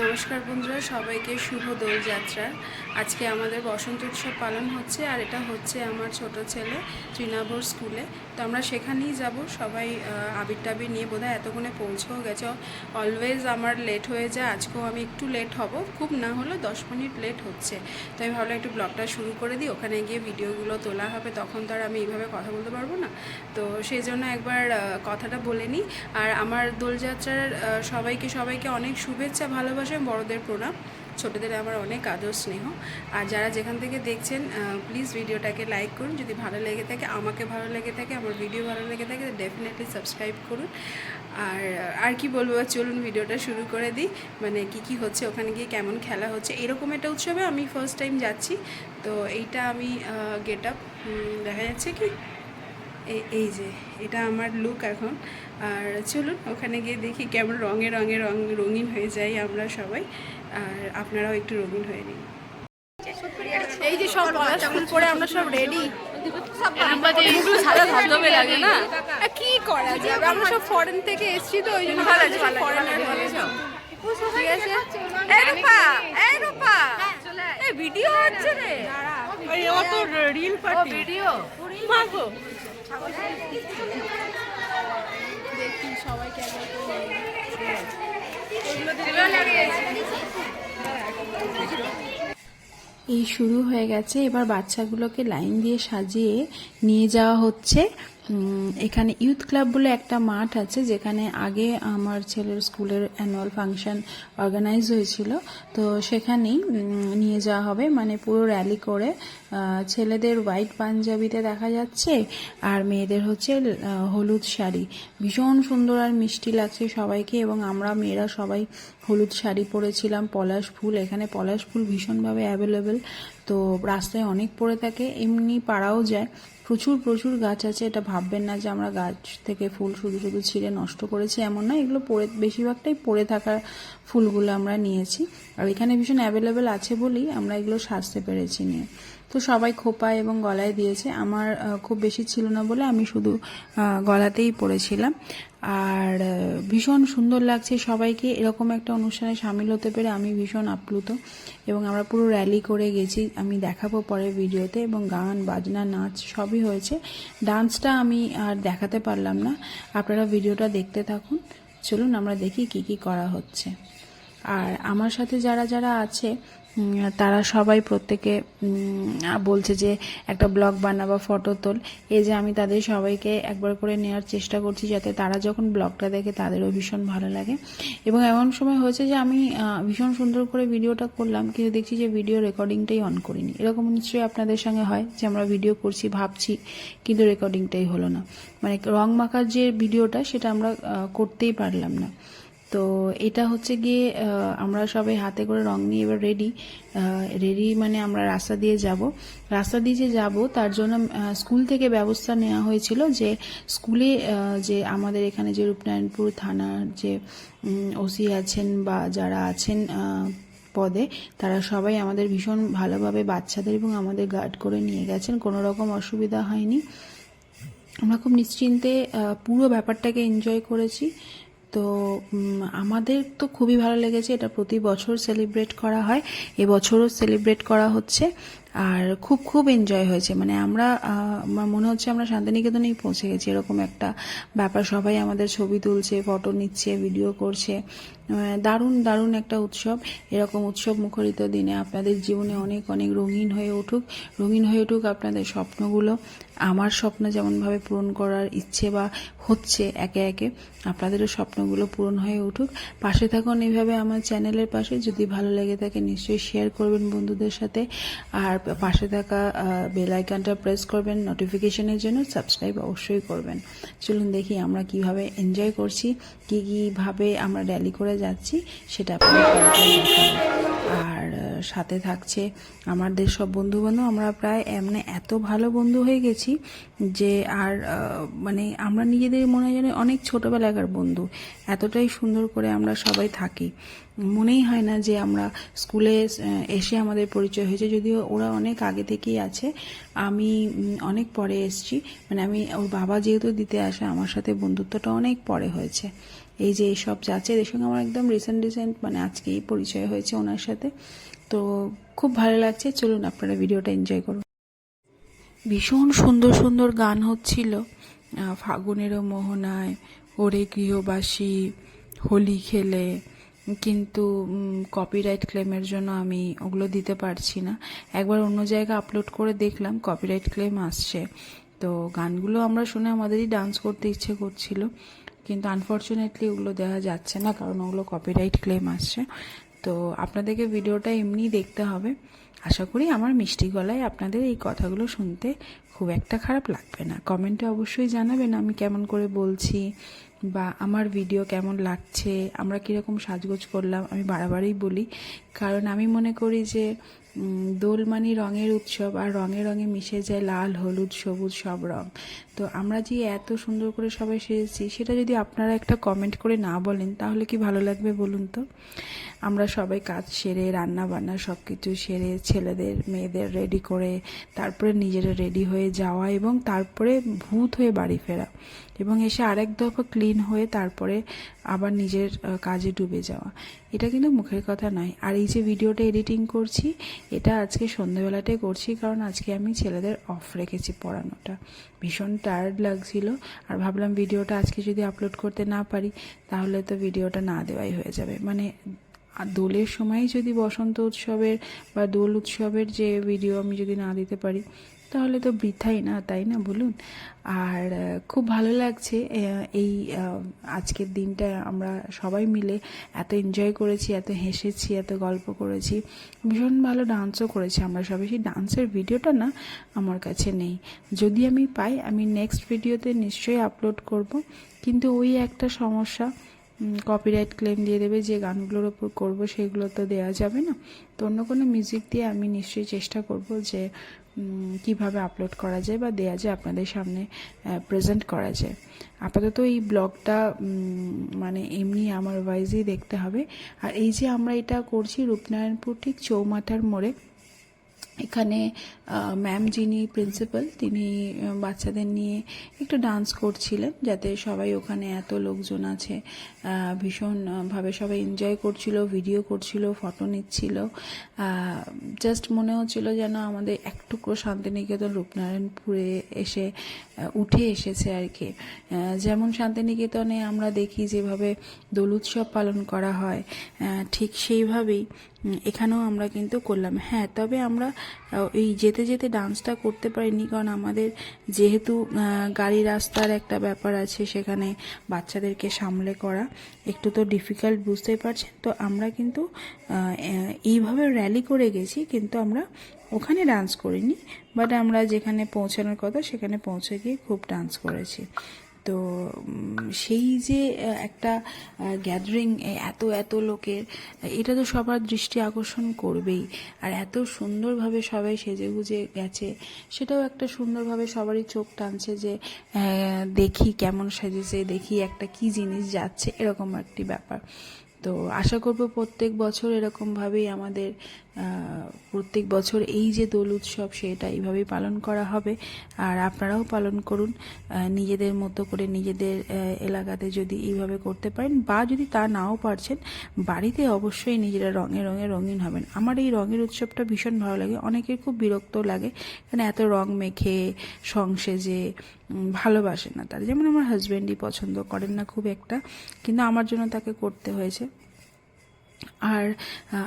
নমস্কার বন্ধুরা, সবাইকে শুভ দোলযাত্রা। আজকে আমাদের বসন্ত উৎসব পালন হচ্ছে আর এটা হচ্ছে আমার ছোট ছেলে তৃণাভর স্কুলে। তো আমরা সেখানেই যাব, সবাই আবির টাবির নিয়ে বোধহয় এতক্ষণে পৌঁছেও গেছে। অলওয়েজ আমার লেট হয়ে যায়, আজকেও আমি একটু লেট হব, খুব না হলেও দশ মিনিট লেট হচ্ছে। তো আমি ভাবলাম একটু ব্লগটা শুরু করে দিই, ওখানে গিয়ে ভিডিওগুলো তোলা হবে, তখন তো আর আমি এইভাবে কথা বলতে পারব না। তো সেই জন্য একবার কথাটা বলে নিই। আর আমার দোলযাত্রার সবাইকে সবাইকে অনেক শুভেচ্ছা, ভালোবাসা বড়দের প্রণাম। ছোটদের আমার অনেক আদর, স্নেহ। আর যারা যেখান থেকে দেখছেন প্লিজ ভিডিওটাকে লাইক করুন। যদি ভালো লেগে থাকে, আমাকে ভালো লেগে থাকে, আমার ভিডিও ভালো লেগে থাকে ডেফিনেটলি সাবস্ক্রাইব করুন। আর আর কি বলব, চলুন ভিডিওটা শুরু করে দিই। মানে কি কি হচ্ছে, ওখানে গিয়ে কেমন খেলা হচ্ছে, এরকম একটা উৎসবে আমি ফার্স্ট টাইম যাচ্ছি। তো এইটা আমি গেট আপ দেখা যাচ্ছে কি? এই এই যে এটা আমার লুক এখন। আর চলুন ওখানে গিয়ে দেখি কেমন রঙে রঙে রং রঙিন হয়ে যাই আমরা সবাই। আর আপনারাও একটু রঙিন হয়ে নিন। এই যে সব ফুল পরে আমরা সব রেডি লাগে না? কি করা যাবে আমরা সব ফরেন থেকে এসেছি তো ওই জন্য ভালো আছে। ঠিক আছে? এই রূপা এই রূপা। এই ভিডিও হচ্ছে রে। রিল ও ভিডিও মাগো এই শুরু হয়ে গেছে। এবার বাচ্চাগুলোকে লাইন দিয়ে সাজিয়ে নিয়ে যাওয়া হচ্ছে। এখানে ইউথ ক্লাব বলে একটা মাঠ আছে যেখানে আগে আমার ছেলের স্কুলের অ্যানুয়াল ফাংশন অর্গানাইজ হয়েছিল। তো সেখানেই নিয়ে যাওয়া হবে। মানে পুরো র্যালি করে ছেলেদের হোয়াইট পাঞ্জাবিতে দেখা যাচ্ছে আর মেয়েদের হচ্ছে হলুদ শাড়ি। ভীষণ সুন্দর আর মিষ্টি লাগছে সবাইকে এবং আমরা মেয়েরা সবাই হলুদ শাড়ি পরেছিলাম, পলাশ ফুল। এখানে পলাশ ফুল ভীষণভাবে অ্যাভেলেবেল তো রাস্তায় অনেক পড়ে থাকে, এমনি পাড়াও যায়। প্রচুর প্রচুর গাছ আছে। এটা ভাববেন না যে আমরা গাছ থেকে ফুল শুধু শুধু ছিঁড়ে নষ্ট করেছি, এমন না। এগুলো পড়ে, বেশিরভাগটাই পড়ে থাকা ফুলগুলো আমরা নিয়েছি। আর এখানে ভীষণ অ্যাভেলেবেল আছে বলেই আমরা এগুলো সাজতে পেরেছি নিয়ে। তো সবাই খোপায় এবং গলায় দিয়েছে। আমার খুব বেশি ছিল না বলে আমি শুধু গলাতেই পরেছিলাম আর ভীষণ সুন্দর লাগছে সবাইকে। এরকম একটা অনুষ্ঠানে সামিল হতে পেরে আমি ভীষণ আপ্লুত এবং আমরা পুরো র্যালি করে গেছি। আমি দেখাবো পরে ভিডিওতে এবং গান, বাজনা, নাচ সবই হয়েছে। ডান্সটা আমি আর দেখাতে পারলাম না। আপনারা ভিডিওটা দেখতে থাকুন। চলুন আমরা দেখি কি কি করা হচ্ছে। আর আমার সাথে যারা যারা আছে তারা সবাই প্রত্যেকে বলছে যে একটা ব্লগ বানা বা ফটো তোল। এই যে আমি তাদের সবাইকে একবার করে নেওয়ার চেষ্টা করছি যাতে তারা যখন ব্লগটা দেখে তাদেরও ভীষণ ভালো লাগে। এবং এমন সময় হয়েছে যে আমি ভীষণ সুন্দর করে ভিডিওটা করলাম, কিন্তু দেখছি যে ভিডিও রেকর্ডিংটাই অন করিনি। এরকম নিশ্চয়ই আপনাদের সঙ্গে হয় যে আমরা ভিডিও করছি, ভাবছি, কিন্তু রেকর্ডিংটাই হলো না। মানে রং মাখার যে ভিডিওটা, সেটা আমরা করতেই পারলাম না। তো এটা হচ্ছে গিয়ে আমরা সবাই হাতে করে রং নিয়ে এবার রেডি রেডি মানে আমরা রাস্তা দিয়ে যাব। রাস্তা দিয়ে যে যাব, তার জন্য স্কুল থেকে ব্যবস্থা নেওয়া হয়েছিল যে স্কুলে যে আমাদের এখানে যে রূপনারায়ণপুর থানার যে ওসি আছেন বা যারা আছেন পদে, তারা সবাই আমাদের ভীষণ ভালোভাবে বাচ্চাদের এবং আমাদের গার্ড করে নিয়ে গেছেন। কোনো রকম অসুবিধা হয়নি। আমরা খুব নিশ্চিন্তে পুরো ব্যাপারটাকে এনজয় করেছি। তো আমাদের তো খুবই ভালো লেগেছে। এটা প্রতি বছর সেলিব্রেট করা হয়। এবছরও সেলিব্রেট করা হচ্ছে। আর খুব খুব এনজয় হয়েছে। মানে আমরা আমার মনে হচ্ছে আমরা শান্তিনিকেতনেই পৌঁছে গেছি। এরকম একটা ব্যাপার। সবাই আমাদের ছবি তুলছে ফটো নিচ্ছে ভিডিও করছে। দারুণ দারুণ একটা উৎসব। এরকম উৎসব মুখরিত দিনে আপনাদের জীবনে অনেক অনেক রঙিন হয়ে উঠুক। রঙিন হয়ে উঠুক আপনাদের স্বপ্নগুলো। আমার স্বপ্ন যেমনভাবে পূরণ করার ইচ্ছে বা হচ্ছে একে একে, আপনাদেরও স্বপ্নগুলো পূরণ হয়ে উঠুক। পাশে থাকুন এইভাবে আমার চ্যানেলের পাশে। যদি ভালো লেগে থাকে, নিশ্চয়ই শেয়ার করবেন বন্ধুদের সাথে। আর পাশে থাকা বেল প্রেস করবেন। নোটিফিকেশনের জন্য সাবস্ক্রাইব অবশ্যই করবেন। চলুন দেখি আমরা কীভাবে এনজয় করছি, কি কীভাবে আমরা র্যালি করে যাচ্ছি, সেটা আপনাদের আর সাথে থাকছে আমাদের সব বন্ধু বান্ধব আমরা প্রায় এমনি এত ভালো বন্ধু হয়ে গেছি যে আর মানে আমরা নিজেদের মনে হয় অনেক ছোটোবেলাকার বন্ধু। এতটাই সুন্দর করে আমরা সবাই থাকি। মনেই হয় না যে আমরা স্কুলে এসে আমাদের পরিচয় হয়েছে। যদিও ওরা অনেক আগে থেকেই আছে। আমি অনেক পরে এসেছি। মানে আমি, ওর বাবা যেহেতু দিতে আসে, আমার সাথে বন্ধুত্বটা অনেক পরে হয়েছে। এই যে এইসব যাচ্ছে, এদের সঙ্গে আমার একদম রিসেন্ট রিসেন্ট মানে আজকেই পরিচয় হয়েছে ওনার সাথে। তো খুব ভালো লাগছে, চলুন আপনারা ভিডিওটা এনজয় করুন। ভীষণ সুন্দর সুন্দর গান হচ্ছিল। ফাগুনেরও মোহনায়, ওরে গৃহবাসী, হোলি খেলে। কিন্তু কপিরাইট ক্লেমের জন্য আমি ওগুলো দিতে পারছি না। একবার অন্য জায়গায় আপলোড করে দেখলাম কপিরাইট ক্লেম আসছে। তো গানগুলো আমরা শুনে আমাদেরই ডান্স করতে ইচ্ছে করছিল। কিন্তু আনফর্চুনেটলি ওগুলো দেওয়া যাচ্ছে না, কারণ ওগুলো কপিরাইট ক্লেম আসছে। তো আপনাদেরকে ভিডিওটা এমনি দেখতে হবে। আশা করি আমার মিষ্টি গলায় আপনাদের এই কথাগুলো শুনতে খুব একটা খারাপ লাগবে না। কমেন্টে অবশ্যই জানাবেন আমি কেমন করে বলছি বা আমার ভিডিও কেমন লাগছে, আমরা কীরকম সাজগোজ করলাম, আমি বারবারই বলি। কারণ আমি মনে করি যে দোল মানে রঙের উৎসব আর রঙে রঙে মিশে যায় লাল, হলুদ, সবুজ, সব রং। তো আমরা যে এত সুন্দর করে সবাই সেজেছি, সেটা যদি আপনারা একটা কমেন্ট করে না বলেন, তাহলে কি ভালো লাগবে বলুন তো? আমরা সবাই কাজ সেরে রান্না বান্না সব কিছু সেরে, ছেলেদের, মেয়েদের রেডি করে, তারপরে নিজেরা রেডি হয়ে যাওয়া এবং তারপরে ভূত হয়ে বাড়ি ফেরা এবং এসে আরেক দফা ক্লিন হয়ে তারপরে আবার নিজের কাজে ডুবে যাওয়া। এটা কিন্তু মুখের কথা নয়। আর এই যে ভিডিওটা এডিটিং করছি, এটা আজকে সন্ধ্যেবেলাটাই করছি কারণ আজকে আমি ছেলেদের অফ রেখেছি পড়ানোটা। ভীষণ টায়ার্ড লাগছিল। আর ভাবলাম ভিডিওটা আজকে যদি আপলোড করতে না পারি, তাহলে তো ভিডিওটা না দেওয়াই হয়ে যাবে। মানে দোলের সময় যদি বসন্ত উৎসবের বা দোল উৎসবের যে ভিডিও আমি যদি না দিতে পারি তাহলে তো বৃথাই না, তাই না? বলুন। আর খুব ভালো লাগছে এই আজকের দিনটা আমরা সবাই মিলে এত এনজয় করেছি, এত হেসেছি, এত গল্প করেছি। ভীষণ ভালো ডান্সও করেছি আমরা সবাই। সেই ডান্সের ভিডিওটা না আমার কাছে নেই। যদি আমি পাই, আমি নেক্সট ভিডিওতে নিশ্চয়ই আপলোড করব। কিন্তু ওই একটা সমস্যা কপিরাইট ক্লেম দিয়ে দেবে, যে গানগুলোর ওপর করব সেগুলো তো দেওয়া যাবে না। তো অন্য কোনো মিউজিক দিয়ে আমি নিশ্চয়ই চেষ্টা করব যে কীভাবে আপলোড করা যায় বা দেওয়া যায়, আপনাদের সামনে প্রেজেন্ট করা যায়। আপাতত এই ব্লগটা মানে এমনি আমার ওয়াইজেই দেখতে হবে। আর এই যে আমরা এটা করছি রূপনারায়ণপুর ঠিক চৌমাথার মোড়ে এখানে ম্যাম যিনি প্রিন্সিপাল তিনি বাচ্চাদের নিয়ে একটু ডান্স করছিলেন, যাতে সবাই ওখানে এত লোকজন আছে। ভীষণভাবে সবাই এনজয় করছিল ভিডিও করছিল ফটো নিচ্ছিল। জাস্ট মনে হচ্ছিল যেন আমাদের এক টুকরো শান্তিনিকেতন রূপনারায়ণপুরে এসে উঠে এসেছে আর কি। যেমন শান্তিনিকেতনে আমরা দেখি যেভাবে দোল উৎসব পালন করা হয় ঠিক সেইভাবেই এখানেও আমরা কিন্তু করলাম। হ্যাঁ তবে আমরা এই যেতে যেতে ডান্সটা করতে পারিনি, কারণ আমাদের যেহেতু গাড়ি রাস্তার একটা ব্যাপার আছে সেখানে বাচ্চাদেরকে সামলে করা, একটু তো ডিফিকাল্ট বুঝতেই পারছেন। তো আমরা কিন্তু এইভাবে র্যালি করে গেছি, কিন্তু আমরা ওখানে ডান্স করিনি বাট আমরা যেখানে পৌঁছানোর কথা সেখানে পৌঁছে গিয়ে খুব ডান্স করেছি। তো সেই যে একটা গ্যাদারিং এত এত লোকের, এটা তো সবার দৃষ্টি আকর্ষণ করবেই। আর এত সুন্দরভাবে সবাই সেজে গুজে গেছে, সেটাও একটা সুন্দরভাবে সবারই চোখ টানছে যে দেখি কেমন সেজেছে, দেখি একটা কি জিনিস যাচ্ছে, এরকম একটি ব্যাপার। তো আশা করব প্রত্যেক বছর এরকমভাবেই আমাদের প্রত্যেক বছর এই যে দোল উৎসব, সেটা এইভাবেই পালন করা হবে। আর আপনারাও পালন করুন। নিজেদের মতো করে নিজেদের এলাকাতে যদি এইভাবে করতে পারেন, বা যদি তা নাও পারছেন, বাড়িতে অবশ্যই নিজেরা রঙে রঙে রঙিন হবেন। আমার এই রঙের উৎসবটা ভীষণ ভালো লাগে। অনেকের খুব বিরক্ত লাগে কারণ এত রং মেখে, সংসেজে ভালোবাসে না তারা। যেমন আমার হাজব্যান্ডই পছন্দ করেন না খুব একটা, কিন্তু আমার জন্য তাকে করতে হয়েছে। আর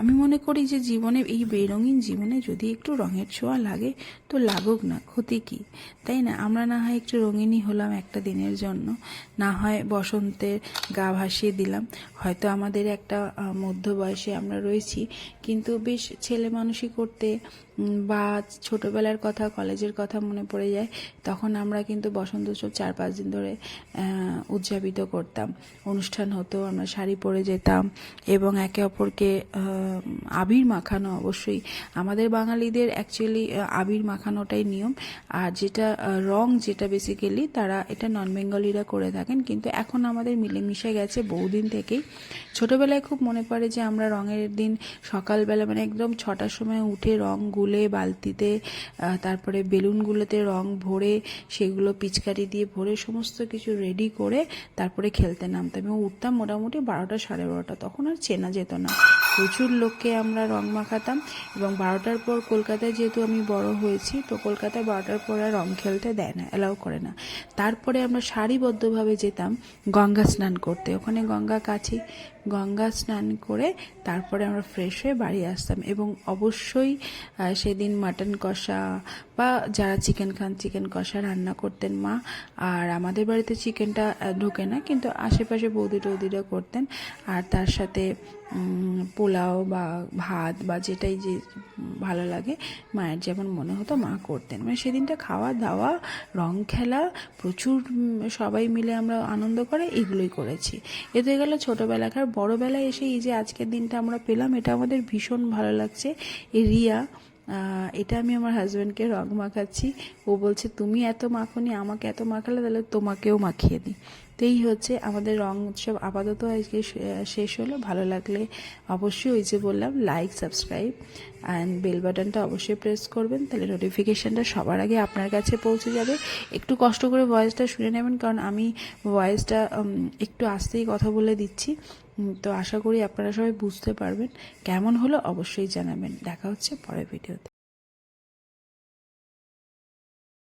আমি মনে করি যে জীবনে, এই বেরঙিন জীবনে যদি একটু রঙের ছোঁয়া লাগে, তো লাগুক না, ক্ষতি কি? তাই না? আমরা না হয় একটু রঙিনই হলাম একটা দিনের জন্য। না হয় বসন্তের গা ভাসিয়ে দিলাম। হয়তো আমাদের একটা মধ্য বয়সে আমরা রয়েছি, কিন্তু বেশ ছেলে মানুষই করতে বা ছোটোবেলার কথা, কলেজের কথা মনে পড়ে যায়, তখন আমরা কিন্তু বসন্ত উৎসব চার পাঁচ দিন ধরে উদযাপিত করতাম। অনুষ্ঠান হতো, আমরা শাড়ি পরে যেতাম, এবং একে অপরকে আবির মাখানো অবশ্যই। আমাদের বাঙালিদের অ্যাকচুয়ালি আবির মাখানোটাই নিয়ম। আর যেটা রং যেটা বেসিক্যালি তারা এটা নন বেঙ্গলিরা করে থাকেন। কিন্তু এখন আমাদের মিলেমিশে গেছে বহুদিন থেকেই। ছোটোবেলায় খুব মনে পড়ে যে আমরা রঙের দিন সকালবেলা মানে একদম ছটার সময় উঠে রং গুলে বালতিতে তারপরে বেলুনগুলোতে রং ভরে, সেগুলো পিচকারি দিয়ে ভরে সমস্ত কিছু রেডি করে তারপরে খেলতে নামতাম। এবং উঠতাম মোটামুটি বারোটা সাড়ে বারোটা। তখন আর চেনা যেত না। প্রচুর লোককে আমরা রং মাখাতাম এবং বারোটার পর কলকাতায় যেহেতু আমি বড় হয়েছি, তো কলকাতায় বারোটার পর আর রং খেলতে দেয় না, অ্যালাউ করে না। তারপরে আমরা সারিবদ্ধভাবে যেতাম গঙ্গা স্নান করতে। ওখানে গঙ্গা কাছে, গঙ্গা স্নান করে তারপরে আমরা ফ্রেশ হয়ে বাড়ি আসতাম এবং অবশ্যই সেদিন মাটন কষা বা যারা চিকেন খান চিকেন কষা রান্না করতেন মা। আর আমাদের বাড়িতে চিকেনটা ঢোকে না, কিন্তু আশেপাশে বৌদি টৌদিরা করতেন। আর তার সাথে পোলাও বা ভাত বা যেটাই যে ভালো লাগে, মায়ের যেমন মনে হতো মা করতেন। মানে সেদিনটা খাওয়া দাওয়া, রং খেলা, প্রচুর সবাই মিলে আমরা আনন্দ করে এগুলোই করেছি। এ তো গেল ছোটোবেলাকার। বড়োবেলায় এসে এই যে আজকের দিনটা আমরা পেলাম, এটা আমাদের ভীষণ ভালো লাগছে। এই রিয়া এটা আমি আমার হাজব্যান্ডকে রং মাখাচ্ছি। ও বলছে, তুমি এত মাখনি, আমাকে এত মাখালে তাহলে তোমাকেও মাখিয়ে দিই। তো এই হচ্ছে। আমাদের রং উৎসব আপাতত আজকে শেষ হলো। ভালো লাগলে অবশ্যই ওই যে বললাম লাইক সাবস্ক্রাইব অ্যান্ড বেল বাটনটা অবশ্যই প্রেস করবেন। তাহলে নোটিফিকেশানটা সবার আগে আপনার কাছে পৌঁছে যাবে। একটু কষ্ট করে ভয়েসটা শুনে নেবেন, কারণ আমি ভয়েসটা একটু আস্তেই কথা বলে দিচ্ছি। তো আশা করি আপনারা সবাই বুঝতে পারবেন। কেমন হলো অবশ্যই জানাবেন। দেখা হচ্ছে পরের ভিডিওতে